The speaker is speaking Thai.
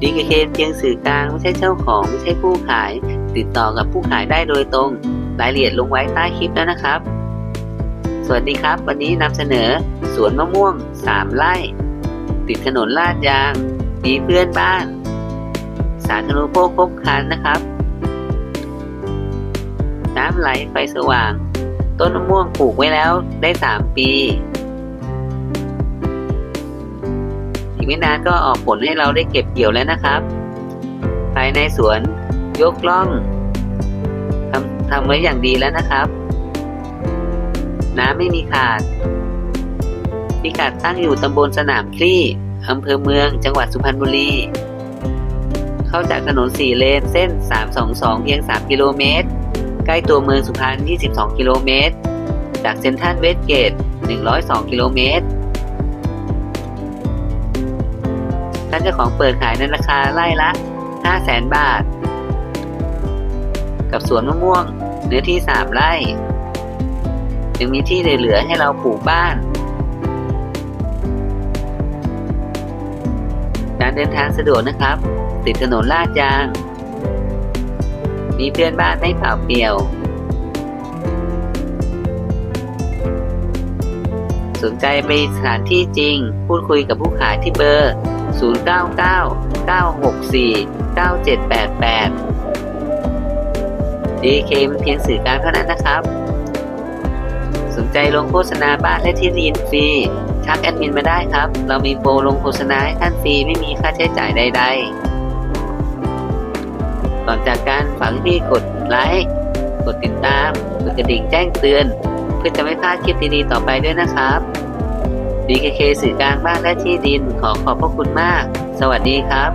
DKK เพียงสื่อกลางไม่ใช่เจ้าของไม่ใช่ผู้ขาย ติดต่อกับผู้ขายได้โดยตรง รายละเอียดลงไว้ใต้คลิปแล้วนะครับ สวัสดีครับ วันนี้นำเสนอ สวนมะม่วง 3 ไร่ ติดถนนลาดยาง มีเพื่อนบ้าน สาธารณูปโภคครบครันนะครับ น้ำไหลไฟสว่าง ต้นมะม่วงปลูกไว้แล้วได้ 3 ปี ไม่นานก็ออกผลให้เราได้เก็บเกี่ยวแล้วนะครับ ภายในสวนยกล่องทำทำไว้อย่างดีแล้วนะครับ น้ำไม่มีขาด พิกัดตั้งอยู่ตำบลสนามคลี่อำเภอเมือง จังหวัดสุพรรณบุรี เข้าจากถนน4เลนเส้น 322 เพียง 3 กิโลเมตร ใกล้ตัวเมืองสุพรรณ22 กิโลเมตร จากเซ็นทรัลเวสเกต 102 กิโลเมตร เจ้าของเปิดขายในราคาไร่ละ500,000บาท กับสวนมะม่วงเนื้อที่ 3 ไร่ยังมีที่เหลือให้เราปลูกบ้าน การเดินทางสะดวกนะครับ ติดถนนลาดยาง มีเพื่อนบ้านไม่เปล่าเปลี่ยว สนใจไปสถานที่จริง พูดคุยกับผู้ขายที่เบอร์ 099 964 9788 DK มันเพียงสื่อกลางเท่านั้นนะครับ สนใจลงโฆษณาบ้านและที่ดินฟรี ทักแอดมินมาได้ครับ เรามีโปรลงโฆษณาให้ท่านฟรีไม่มีค่าใช้จ่ายใด ๆ ก่อนจากการฝากพี่กดไลค์ กดติดตาม กดกระดิ่งแจ้งเตือน เพื่อจะไม่พลาดคลิปดีๆต่อไปด้วยนะครับ DKK สื่อกลางบ้านและที่ดินขอขอบพระคุณมาก สวัสดีครับ